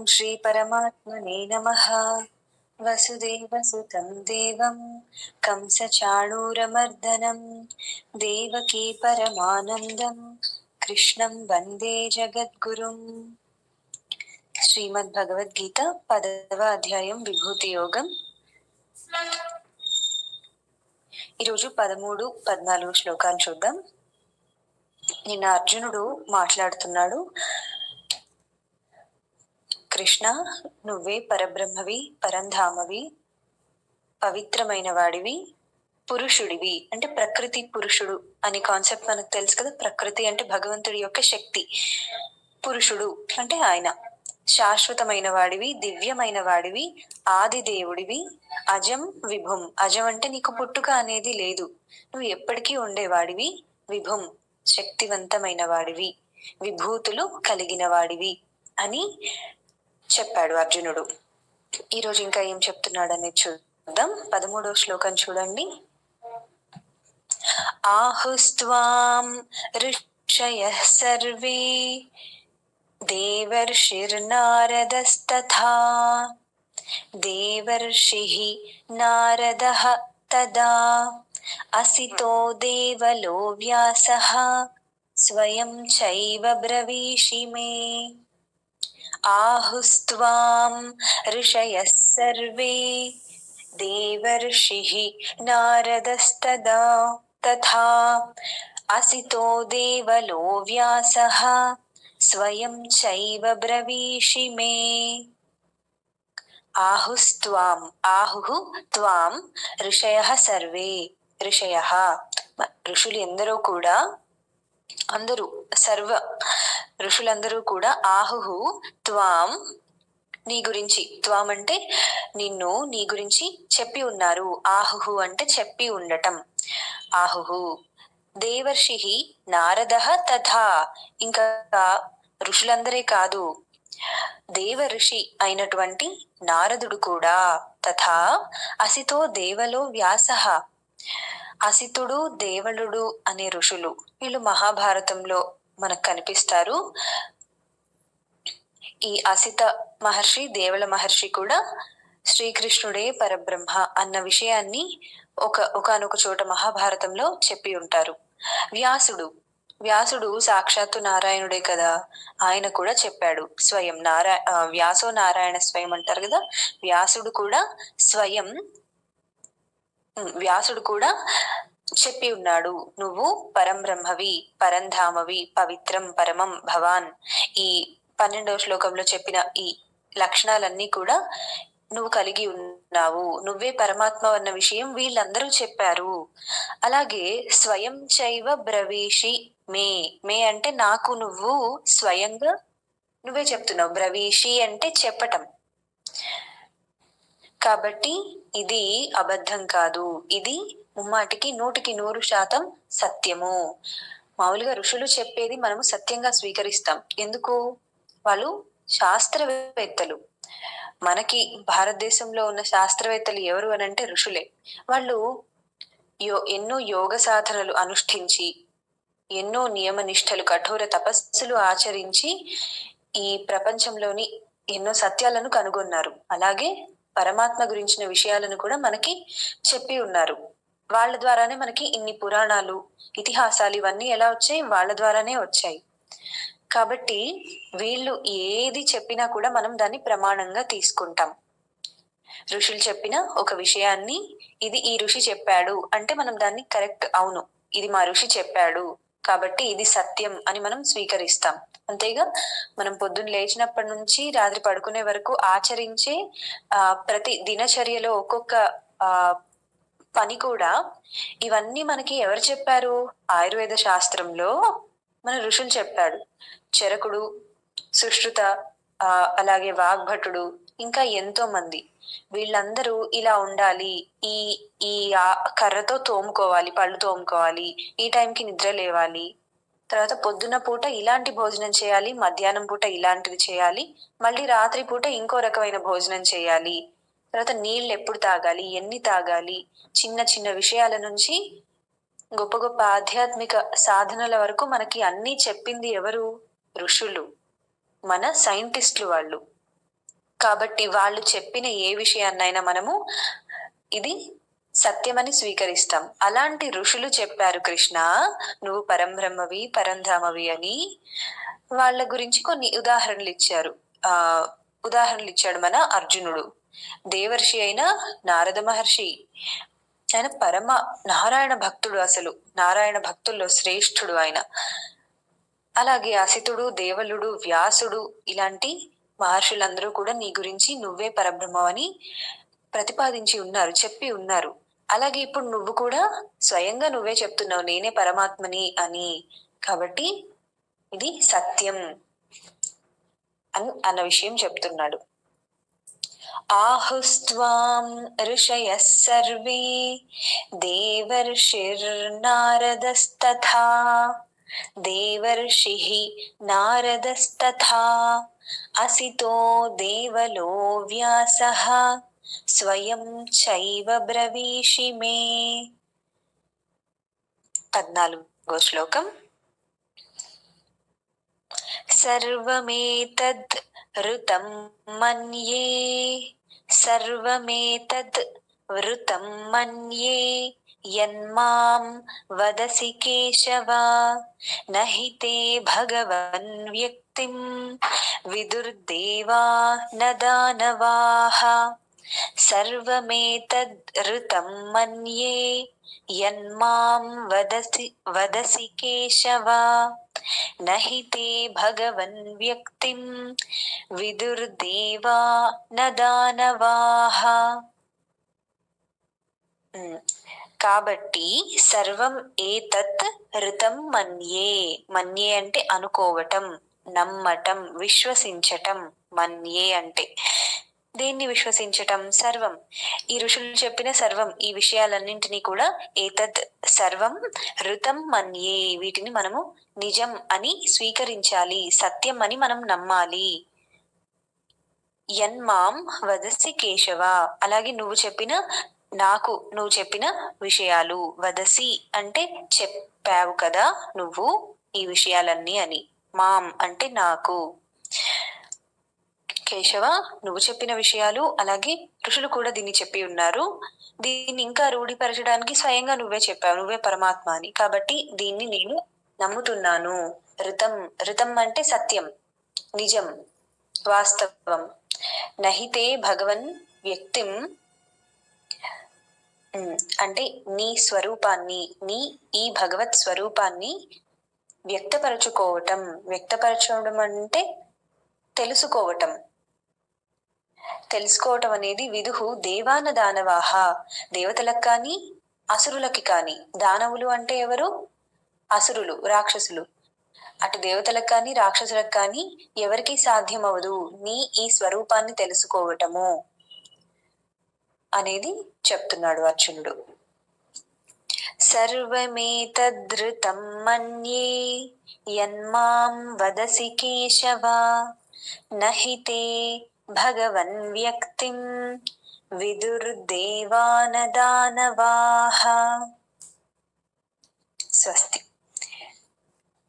ఓం శ్రీ పరమాత్మనే నమ. వసుదేవసుతం దేవం కంసచాణూరమర్దనం దేవకీ పరమానందం కృష్ణం వందే జగద్గురుం. శ్రీమద్ భగవద్గీత పదవ అధ్యాయం విభూతి యోగం. ఈరోజు పదమూడు పద్నాలుగు శ్లోకాలు చూద్దాం. నిన్న అర్జునుడు మాట్లాడుతున్నాడు. కృష్ణ నువ్వే పరబ్రహ్మవి పరంధామవి పవిత్రమైన వాడివి పురుషుడివి. అంటే ప్రకృతి పురుషుడు అనే కాన్సెప్ట్ మనకు తెలుసు కదా. ప్రకృతి అంటే భగవంతుడి యొక్క శక్తి. పురుషుడు అంటే ఆయన. శాశ్వతమైన వాడివి దివ్యమైన వాడివి ఆది దేవుడివి అజం విభుం. అజం అంటే నీకు పుట్టుక అనేది లేదు. నువ్వు ఎప్పటికీ ఉండేవాడివి విభుం శక్తివంతమైన వాడివి విభూతులు కలిగిన వాడివి అని చెప్పాడు అర్జునుడు ఈరోజు ఇంకా ఏం చెప్తున్నాడు అనేది చూద్దాం పదమూడవ శ్లోకం చూడండి ఆహుస్త్వాం ఋషయ సర్వే देवर्षिर्नारदस्तथा देवर्षिः नारदः तदा असितो देवलो व्यासः स्वयं चैव ब्रवीषि मे ఆహుస్వాం ఋషయ సర్వే దేవర్షిః నారదస్తదా తథా అసితో దేవలో వ్యాసః స్వయం చైవ బ్రవీషి మే ఆహుస్వాం ఆహు త్వాం ఋషయ సర్వే ఋషయ ఋషులు ఎందరో కూడా అందరూ సర్వ ఋషులందరూ కూడా ఆహుహు త్వాం నీ గురించి త్వాం అంటే నిన్ను నీ గురించి చెప్పి ఉన్నారు. ఆహుహు అంటే చెప్పి ఉండటం. ఆహుహు దేవర్షి నారద తథా. ఇంకా ఋషులందరే కాదు. దేవ ఋషి అయినటువంటి నారదుడు కూడా తథా అసితో దేవలో వ్యాస. అసితుడు దేవలుడు అనే ఋషులు వీళ్ళు మహాభారతంలో మనకు కనిపిస్తారు. ఈ అసిత మహర్షి దేవుల మహర్షి కూడా శ్రీకృష్ణుడే పరబ్రహ్మ అన్న విషయాన్ని ఒక ఒకనొక చోట మహాభారతంలో చెప్పి ఉంటారు. వ్యాసుడు వ్యాసుడు సాక్షాత్తు నారాయణుడే కదా ఆయన కూడా చెప్పాడు. స్వయం నారాయణ వ్యాసో నారాయణ స్వయం అంటారు కదా వ్యాసుడు కూడా స్వయం వ్యాసుడు కూడా చెప్పి ఉన్నాడు. నువ్వు పరంబ్రహ్మవి పరంధామవి పవిత్రం పరమం భవాన్. ఈ పన్నెండవ శ్లోకంలో చెప్పిన ఈ లక్షణాలన్నీ కూడా నువ్వు కలిగి ఉన్నావు. నువ్వే పరమాత్మ అన్న విషయం వీళ్ళందరూ చెప్పారు. అలాగే స్వయం చైవ బ్రవీషి మే. మే అంటే నాకు నువ్వు స్వయంగా నువ్వే చెప్తున్నావు. బ్రవీషి అంటే చెప్పటం. కాబట్టి ఇది అబద్ధం కాదు. ఇది ముమ్మాటికి నూటికి నూరు శాతం సత్యము. మామూలుగా ఋషులు చెప్పేది మనము సత్యంగా స్వీకరిస్తాం. ఎందుకు? వాళ్ళు శాస్త్రవేత్తలు. మనకి భారతదేశంలో ఉన్న శాస్త్రవేత్తలు ఎవరు అని అంటే ఋషులే. వాళ్ళు యో ఎన్నో యోగ సాధనలు అనుష్ఠించి ఎన్నో నియమ నిష్ఠలు కఠోర తపస్సులు ఆచరించి ఈ ప్రపంచంలోని ఎన్నో సత్యాలను కనుగొన్నారు. అలాగే పరమాత్మ గురించిన విషయాలను కూడా మనకి చెప్పి ఉన్నారు. వాళ్ళ ద్వారానే మనకి ఇన్ని పురాణాలు ఇతిహాసాలు ఇవన్నీ ఎలా వచ్చాయి? వాళ్ళ ద్వారానే వచ్చాయి. కాబట్టి వీళ్ళు ఏది చెప్పినా కూడా మనం దాన్ని ప్రమాణంగా తీసుకుంటాం. ఋషులు చెప్పిన ఒక విషయాన్ని ఇది ఈ ఋషి చెప్పాడు అంటే మనం దాన్ని కరెక్ట్ అవును ఇది మా ఋషి చెప్పాడు కాబట్టి ఇది సత్యం అని మనం స్వీకరిస్తాం. అంతేగా మనం పొద్దున్న లేచినప్పటి నుంచి రాత్రి పడుకునే వరకు ఆచరించే ఆ ప్రతి దినచర్యలో ఒక్కొక్క ఆ పని కూడా ఇవన్నీ మనకి ఎవరు చెప్పారు? ఆయుర్వేద శాస్త్రంలో మన ఋషులు చెప్పాడు చరకుడు సుష్రుత ఆ అలాగే వాగ్భటుడు ఇంకా ఎంతో మంది. వీళ్ళందరూ ఇలా ఉండాలి. ఈ ఈ కర్రతో తోముకోవాలి పళ్ళు తోముకోవాలి ఈ టైంకి నిద్ర లేవాలి. తర్వాత పొద్దున్న పూట ఇలాంటి భోజనం చేయాలి మధ్యాహ్నం పూట ఇలాంటివి చేయాలి మళ్ళీ రాత్రి పూట ఇంకో రకమైన భోజనం చేయాలి. తర్వాత నీళ్ళు ఎప్పుడు తాగాలి? ఎన్ని తాగాలి? చిన్న చిన్న విషయాల నుంచి గొప్ప గొప్ప ఆధ్యాత్మిక సాధనల వరకు మనకి అన్నీ చెప్పింది ఎవరు? ఋషులు. మన సైంటిస్టులు వాళ్ళు. కాబట్టి వాళ్ళు చెప్పిన ఏ విషయాన్నైనా మనము ఇది సత్యమని స్వీకరిస్తాం. అలాంటి ఋషులు చెప్పారు కృష్ణ నువ్వు పరంబ్రహ్మవి పరంధామవి అని వాళ్ళ గురించి కొన్ని ఉదాహరణలు ఇచ్చారు. ఆ ఉదాహరణలు ఇచ్చాడు మన అర్జునుడు. దేవర్షి అయిన నారద మహర్షి. ఆయన పరమ నారాయణ భక్తుడు అసలు. నారాయణ భక్తుల్లో శ్రేష్ఠుడు ఆయన. అలాగే అసితుడు దేవలుడు వ్యాసుడు ఇలాంటి మహర్షులందరూ కూడా నీ గురించి నువ్వే పరబ్రహ్మం అని ప్రతిపాదించి ఉన్నారు చెప్పి ఉన్నారు. అలాగే ఇప్పుడు నువ్వు కూడా స్వయంగా నువ్వే చెప్తున్నావు నేనే పరమాత్మని అని. కాబట్టి ఇది సత్యం అని అన్న విషయం చెప్తున్నాడు. आहुस्त्वां ऋषयः सर्वे, देवर्षिर्नारदस्तथा, देवर्षिः नारदस्तथा, असितो देवलो व्यासः, स्वयं चैव ब्रवीषि मे। पद्नालुगो श्लोकम्। सर्वमेतद् ऋतं मन्ये सर्वमेतद् वृतं मन्ये यन्मां वदसि केशव न हि ते भगवन् व्यक्तिं विदुर्देवा न दानवाः सर्वमेतद् ऋतं मन्ये यन्मां वदसि वदसि केशव न हि ते भगवन् व्यक्तिं विदुर्देवा न दानवाः కాబట్టి సర్వం ఏతత్ ఋతం మన్యే మన్యే అంటే అనుకోవటం నమ్మటం విశ్వసించటం మన్యే అంటే దేన్ని విశ్వసించటం సర్వం. ఈ ఋషులు చెప్పిన సర్వం ఈ విషయాలన్నింటినీ కూడా ఏతద్ సర్వం ఋతం మన్యే. వీటిని మనము నిజం అని స్వీకరించాలి సత్యం అని మనం నమ్మాలి. యన్మాం వదసి కేశవ. అలాగే నువ్వు చెప్పిన నాకు నువ్వు చెప్పిన విషయాలు. వదసి అంటే చెప్పావు కదా నువ్వు ఈ విషయాలన్నీ అని. మాం అంటే నాకు. కేశవ నువ్వు చెప్పిన విషయాలు అలాగే ఋషులు కూడా దీన్ని చెప్పి ఉన్నారు. దీన్ని ఇంకా రూఢిపరచడానికి స్వయంగా నువ్వే చెప్పావు నువ్వే పరమాత్మ అని కాబట్టి దీన్ని నేను నమ్ముతున్నాను. రితం రితం అంటే సత్యం నిజం వాస్తవం. నహితే భగవన్ వ్యక్తిం అంటే నీ స్వరూపాన్ని నీ ఈ భగవత్ స్వరూపాన్ని వ్యక్తపరచుకోవటం. వ్యక్తపరచడం అంటే తెలుసుకోవటం. తెలుసుకోవటం అనేది విదుహు దేవాన దానవాహ దేవతలకు కానీ అసురులకి కానీ. దానవులు అంటే ఎవరు? అసురులు రాక్షసులు. అటు దేవతలకు కానీ రాక్షసులకు కానీ ఎవరికి సాధ్యమవదు నీ ఈ స్వరూపాన్ని తెలుసుకోవటము అనేది చెప్తున్నాడు అర్జునుడు. సర్వమేతద్ధృతం మన్యే యన్మాం వదసి కేశవ నహితే భగవన్ వ్యక్తిం విదుర్దేవానదానవాహ స్వస్తి